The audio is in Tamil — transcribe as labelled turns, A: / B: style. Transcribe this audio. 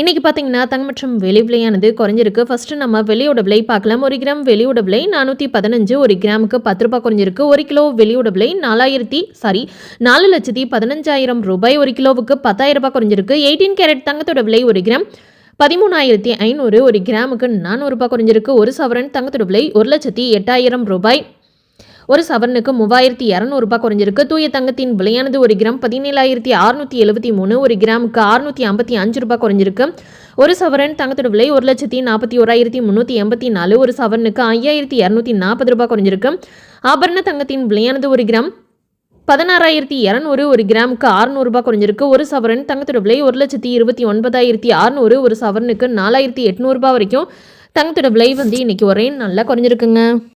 A: இன்றைக்கி பார்த்தீங்கன்னா தங்க மற்றும் வெளி விலையானது குறைஞ்சிருக்கு. ஃபஸ்ட்டு நம்ம வெளியோட விலை பார்க்கலாம். ஒரு கிராம் வெளியோட விலை நானூற்றி பதினஞ்சு ஒரு கிராமுக்கு பத்து ரூபாய் குறைஞ்சிருக்கு. ஒரு கிலோ வெளியோட விலை நாலாயிரத்தி சாரி நாலு லட்சத்தி பதினஞ்சாயிரம் ரூபாய். ஒரு கிலோவுக்கு பத்தாயிரம் ரூபாய் குறைஞ்சிருக்கு. எயிட்டீன் கேரட் தங்கத்தோட விலை ஒரு கிராம் பதிமூணாயிரத்தி ஐநூறு ஒரு கிராமுக்கு நானூறுபா குறைஞ்சிருக்கு. ஒரு சவரன் தங்கத்தோட விலை ஒரு லட்சத்தி எட்டாயிரம் ரூபாய். ஒரு சவரனுக்கு மூவாயிரத்தி இரநூறுபா குறைஞ்சிருக்கு. தூய தங்கத்தின் விலையானது ஒரு கிராம் பதினேழாயிரத்தி அறுநூத்தி எழுபத்தி மூணு ஒரு கிராமுக்கு அறுநூற்றி ஐம்பத்தி அஞ்சு ரூபாய் குறைஞ்சிருக்கு. ஒரு சவரன் தங்கத்தோட விலை ஒரு லட்சத்தி நாற்பத்தி ஓராயிரத்தி முந்நூற்றி எண்பத்தி நாலு ஒரு சவரனுக்கு ஐயாயிரத்தி இரநூத்தி நாற்பது ரூபாய் குறைஞ்சிருக்கு. ஆபரண தங்கத்தின் விலையானது ஒரு கிராம் பதினாறாயிரத்தி இரநூறு ஒரு கிராமுக்கு அறுநூறுபா குறைஞ்சிருக்கு. ஒரு சவரன் தங்கத்தோட விலை ஒரு லட்சத்தி இருபத்தி ஒன்பதாயிரத்தி அறுநூறு ஒரு சவரனுக்கு நாலாயிரத்தி எட்நூறுபா வரைக்கும். தங்கத்தோட விலை வந்து இன்னைக்கு ஒரே நல்லா குறைஞ்சிருக்குங்க.